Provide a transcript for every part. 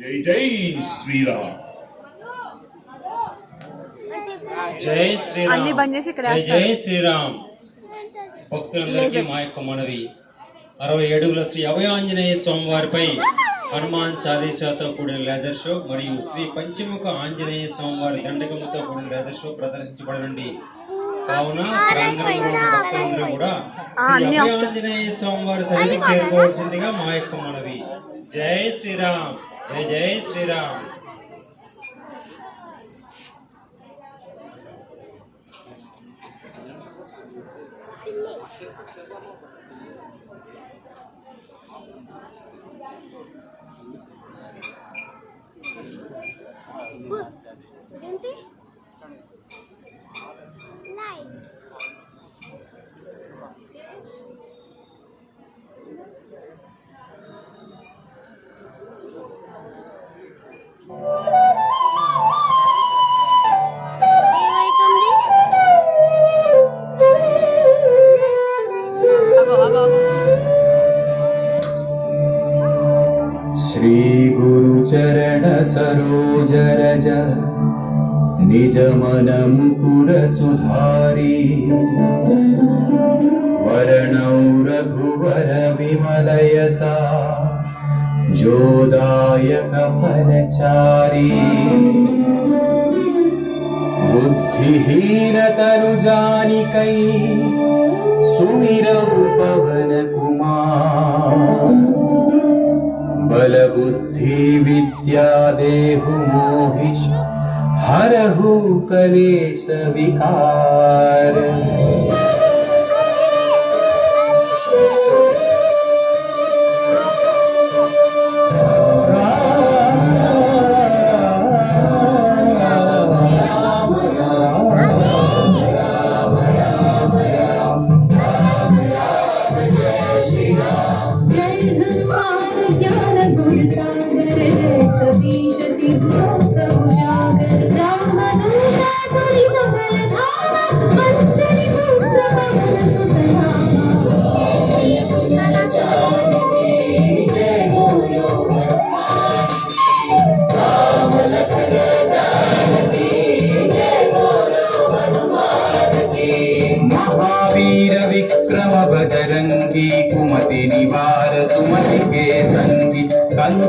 జై జై శ్రీరామ్. జై శ్రీరామ్. జై శ్రీరామ్. భక్తులందరికీ. మా యొక్క మనవి అరవై అడుగుల శ్రీ అభయాంజనేయ స్వామి వారిపై హనుమాన్ చాలీసాతో కూడిన లేజర్ షో మరియు శ్రీ పంచముఖ ఆంజనేయ స్వామి వారి దండకముతో కూడిన లేజర్ షో ప్రదర్శించబడనండి కావున భక్తులందరూ కూడా శ్రీ. అభయాంజనేయ స్వామి వారి సన్నిధికి చేరుకోవాల్సిందిగా మా యొక్క మనవి. జై శ్రీరామ్. జై జై శ్రీరామ్ ఏంటి లైట్ सरोजरज। निजमनमुकुरसुधारी वरणौ रघुवर विमलयसा ज्योदाय कमलचारी बुद्धिहीरतनुजानिकै सुविर बलबुद्धिविद्यादेहु मोहिष हरहु कलेश विकार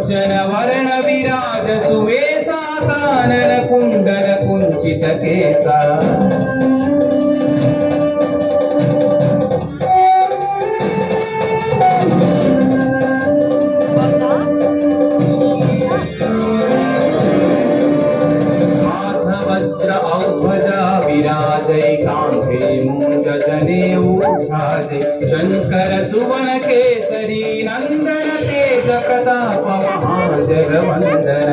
लोचन वरण विराज सुवेशा कानन कुंडल कुंचित केसा। शंकर सुवन केसरी नंदन ಜಗದಾಪ ಮಹಾಜಗವಂದನ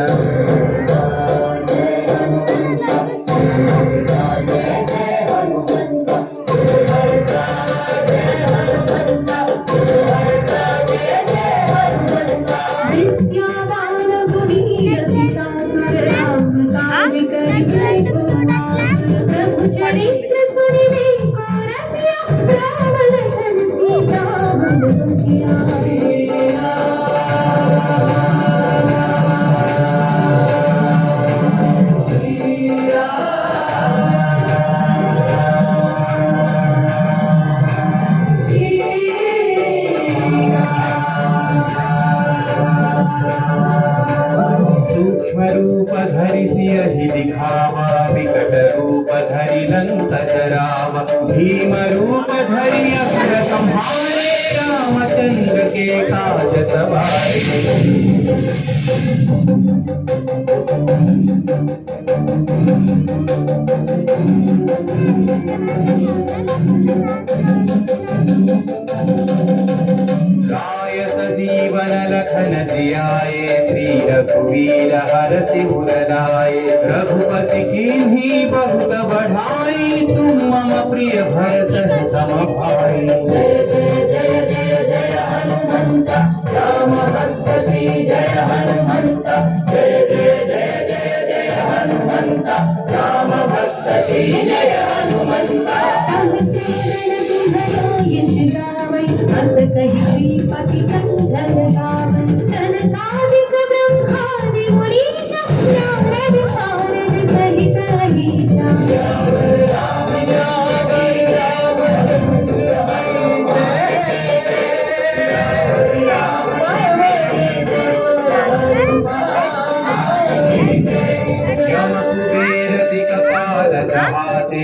जियाए श्री रघुवीर हर सिर लाए रघुपति की बहुत बढ़ाई तुम मम प्रिय भरत सम भाई जय जय जय जय जय हनुमंत राम भक्त श्री जय हनुमंत जय जय जय जय जय हनुमंत राम भक्त श्री जय हनुमंत यश गावै अस कहि श्रीपति कंदन गावै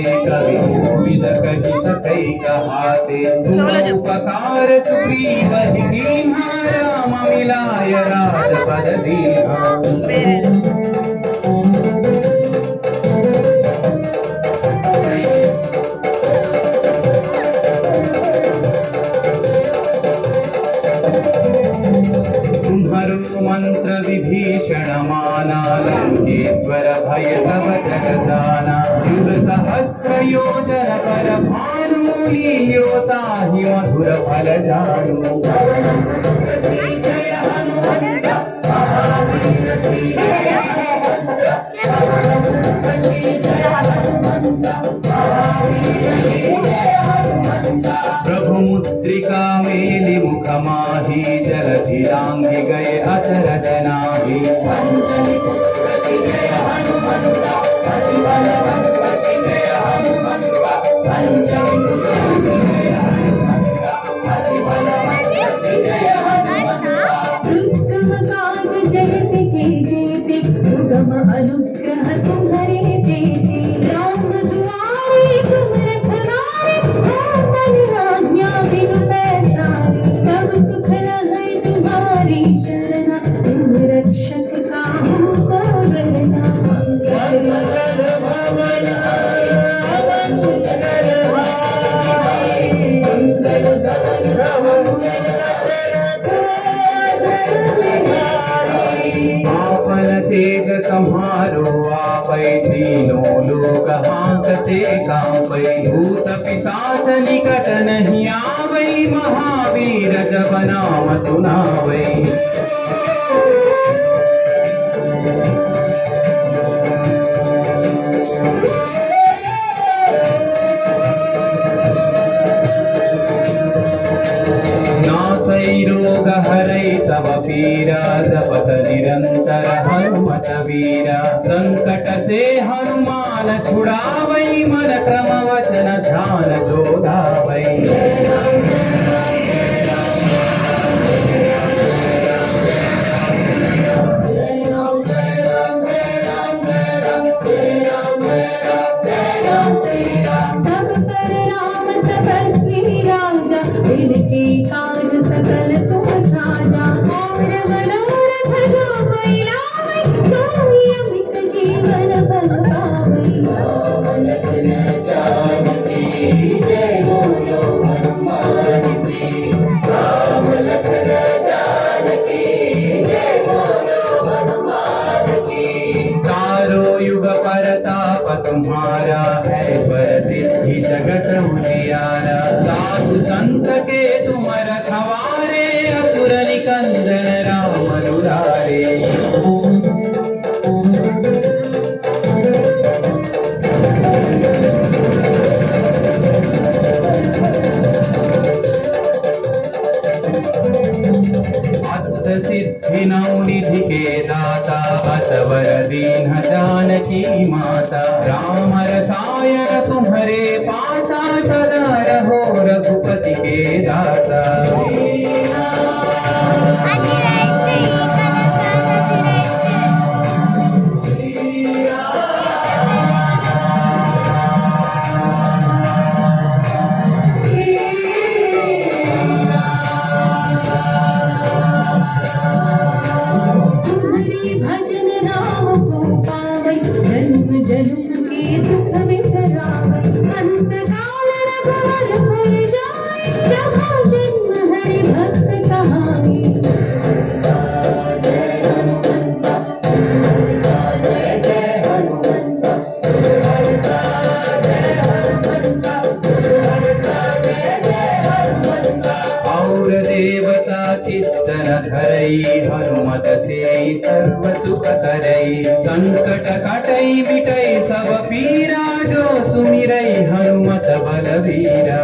कवि विद कहि सकै कहाते सुग्रीव ही कीन्हा राम मिलाय दीन्हा भूषणमानालङ्केश्वर भय सब जगदाना युग सहस्रयोजन पर भानुलील्योता ही मधुर फल जानु मुद्रिका मेलि मुख माही जलधि लांघि गए अचर जनाही अंजलि पुत्र श्री जय हनुमंत प्रतिबल भक्त श्री जय हनुमंत अंजलि संहारो आपै तीनों लोक हांकते कांपै। भूत पिशाच निकट नहीं आवै, महावीर जब नाम सुनावै। नासै रोग हरै, सब पीरा हनुमत वीरा संकट से हनुमान छुड़ावै मन क्रम वचन ध्यान जोधावै परताप तुम्हारा है पर सिद्धि जगत उजियारा। साधु संत के तुम माता राम रसायन तुम्हारे पासा सदा रहो रघुपति के दासा। सर्व सुख करई संकट कटई मिटई सब पीरा जो सुमिरई हनुमत बलवीरा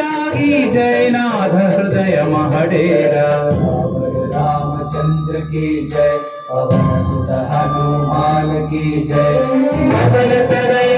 हरि जय जयनाथ हृदय महडेरा। रामचंद्र की जय पवन सुत हनुमान की जय। मदन तनय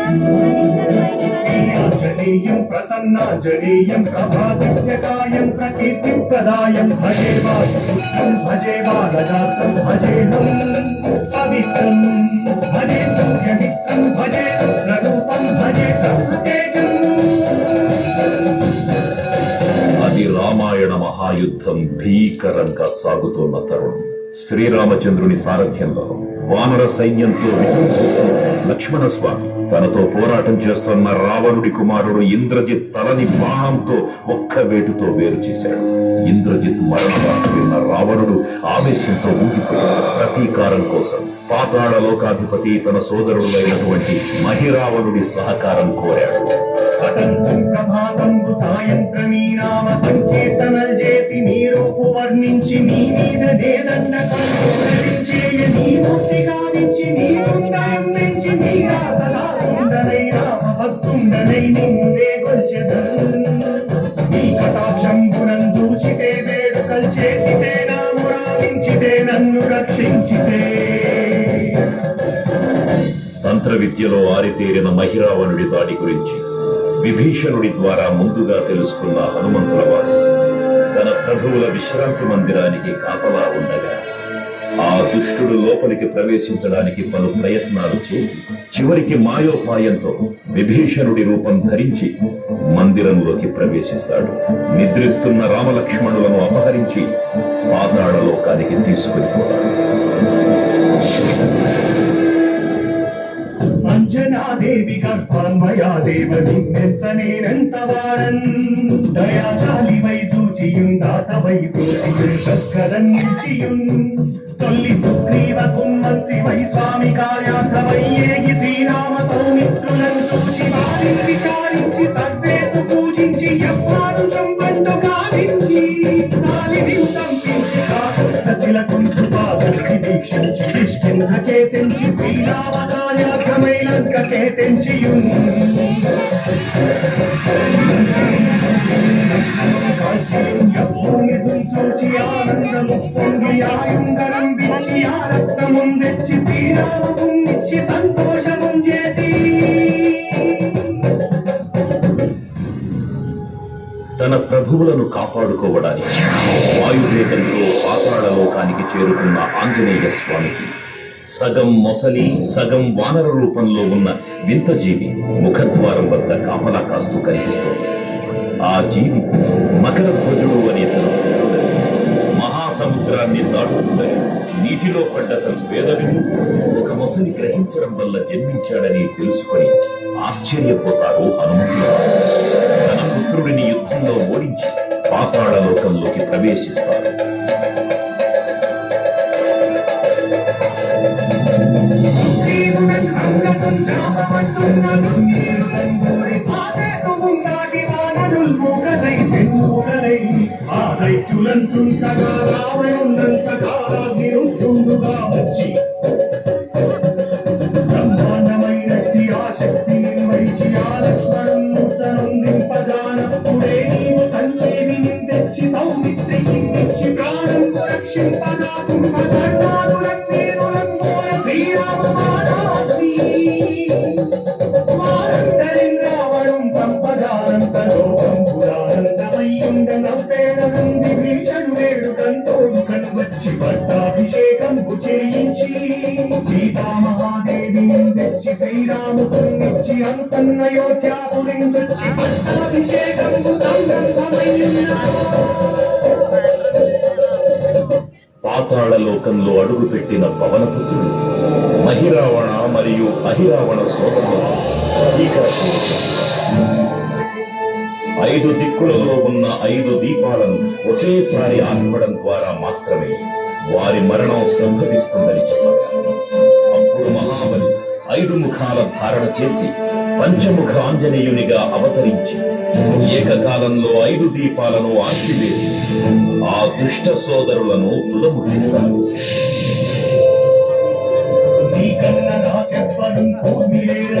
ప్రసన్న జనీయం ప్రభాదిత్యకాయం ప్రకీర్తిం ప్రదాయం. భజే వాయుపుత్రం భజే బాలదాసం భజేహం పవిత్రం. భజే సూర్యమిత్రం భజే రూపం భజే తేజం అది రామాయణ మహాయుద్ధం భీకరంగా సాగుతున్న తరుణం. శ్రీరామచంద్రుని సారథ్యంలో వానర సైన్యంతో విజృంభిస్తున్న లక్ష్మణ స్వామి తనతో పోరాటం చేస్తున్న రావణుడి కుమారుడు ఇంద్రజిత్ తలని బాణంతో ఒక్క వేటుతో వేరు చేశాడు. ఇంద్రజిత్ మరణవార్త విన్న రావణుడు ఆవేశంతో ఊగిపోయాడు. ప్రతీకారం కోసం పాతాళ లోకాధిపతి తన సోదరుడైనటువంటి మహిరావణుడి సహకారం కోరాడు. వర్ణించి నీ మీద దేదండ కళ్ళు నీ మూర్తి గావించి నీ నిన్నే నీ కటాక్షంబునం చూచితే వేడుకలు చేసితే నన్ను రక్షించితే. తంత్ర విద్యలో ఆరితేరిన మహిరావణుడి దాడి గురించి విభీషణుడి ద్వారా ముందుగా తెలుసుకున్న హనుమంతుల వారు తన ప్రభువుల విశ్రాంతి మందిరానికి కాపలా దుష్టుడు లోపలికి ప్రవేశించడానికి పలు ప్రయత్నాలు చేసి చివరికి మాయోపాయంతో విభీషణుడి రూపం ధరించి మందిరంలోకి ప్రవేశిస్తాడు. నిద్రిస్తున్న రామలక్ష్మణులను అపహరించి పాతాళ లోకానికి తీసుకుని పోతాడు అంజనాదేవి గర్భాన్మయాదేవ నిన్నెచ్చనేనంత వారన్ దయాశాలి వైద్యు చూచియుందాత వై తోసియున్ తొల్లి సుగ్రీవ కుమ్మంత్రి వై స్వామి కార్యార్థ వై ఏగి శ్రీరామ సౌమిత్రులను చూచి వారిని విచారించి సర్వేసు పూజించి ఎవ్వారు చంపండు గావించి కాలిని సంపించి సతిలకుంటు పాదకి వీక్షించి కిష్కింధకే తెంచి శ్రీరామ కార్యార్థమై లంకకే తెంచియున్ తన ప్రభువులను కాపాడుకోవడానికి వాయువేగంతో పాతాళ లోకానికి చేరుకున్న ఆంజనేయ స్వామికి సగం మొసలి సగం వానర రూపంలో ఉన్న వింత జీవి ముఖద్వారం వద్ద కాపలా కాస్తూ కనిపిస్తోంది. ఆ జీవి మకర ధ్వజుడు అనే తన సముద్రాన్ని దాటుతుందని నీటిలో పడ్డ తన పేదవిని ఒక మొసని గ్రహించడం వల్ల జన్మించాడని తెలుసుకొని ఆశ్చర్యపోతారు హనుమంతుల. తన పుత్రుడిని యుద్ధంలో ఓడించి పాతాళ లోకంలోకి ప్రవేశిస్తారు. జీవుడన్ ఆ దైత్యులన్ తుంచగా రావణున్నంతగా వచ్చి పాతాళ లోకంలో అడుగుపెట్టిన పవనపుత్రుడు మహిరావణ మరియు అహిరావణ సోదరుడు ఐదు దిక్కులలో ఉన్న ఐదు దీపాలను ఒకేసారి ఆర్పడం ద్వారా మాత్రమే వారి మరణం సంభవిస్తుందని చెప్పారు అప్పుడు మహాబలి ఐదు ముఖాల ధారణ చేసి పంచముఖ ఆంజనేయునిగా అవతరించి ఏకకాలంలో ఐదు దీపాలను ఆర్పివేసి ఆ దుష్ట సోదరులను తుదముట్టిస్తారు నీకన్న నాకెవ్వరు భూమిలేరంచు నన్నొచ్చి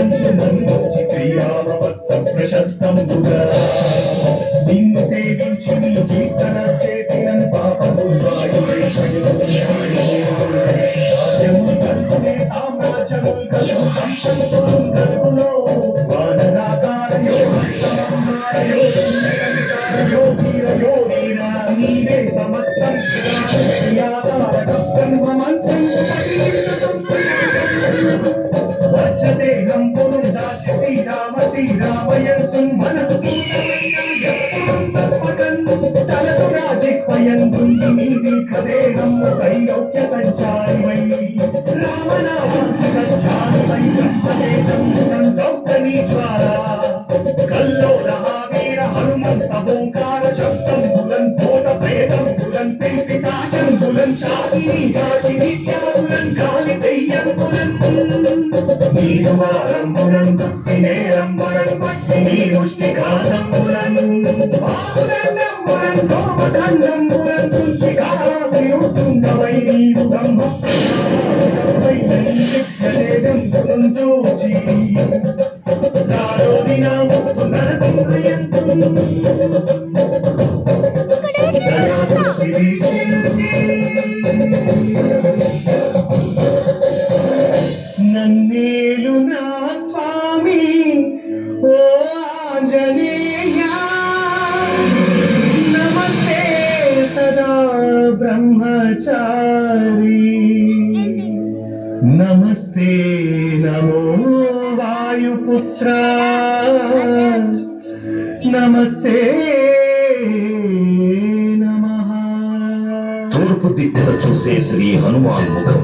తూర్పు దిక్కున చూసే శ్రీ హనుమాన్ ముఖం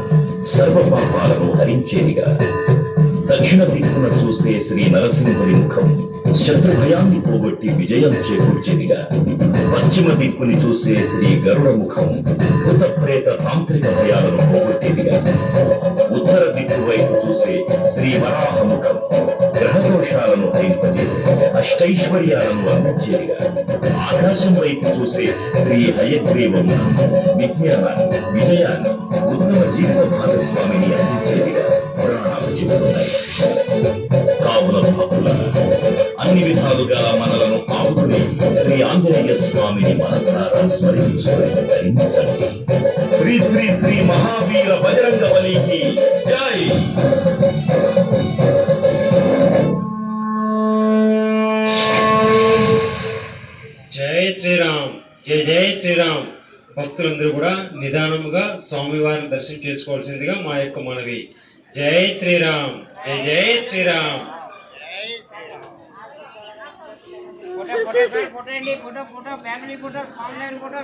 సర్వ పాపాలను హరించేదిగా. దక్షిణ దిక్కున చూసే శ్రీ నరసింహుని ముఖం శత్రు భయాన్ని పోగొట్టి విజయం చేకూర్చేదిగా పశ్చిమ దిక్కుని చూసే శ్రీ గరుడ ముఖం భూత ప్రేత తాంత్రిక భయాలను పోగొట్టేదిగా. ఉత్తర దిక్కు వైపు చూసే శ్రీ వరాహ ముఖం గ్రహదోషాలను హరింపజేసి అష్టైశ్వర్యాలను అందించేదిగా. ఆకాశం వైపు చూసే శ్రీ హయగ్రీవ ముఖం విజ్ఞానాన్ని విజయాన్ని ఉత్తమ జీవిత భాగస్వామిని అందించేదిగా పురాణాలు చెబుతున్నాయి. విధాలుగా మనలను ఆదుకుని శ్రీ ఆంజనేయ స్వామిని మనసారా స్మరించుకొని ధరించండి శ్రీ శ్రీ శ్రీ మహావీర బజరంగ బలికి జై! జై శ్రీరామ్ జై జై శ్రీరామ్. భక్తులందరూ కూడా నిదానముగా స్వామివారిని దర్శనం చేసుకోవాల్సిందిగా మా యొక్క మనవి. జై శ్రీరామ్ జై జై Sriram. Photo photo sir photo అండి ఫోటో ఫోటో ఫ్యామిలీ ఫోటో స్వామివారి ఫోటో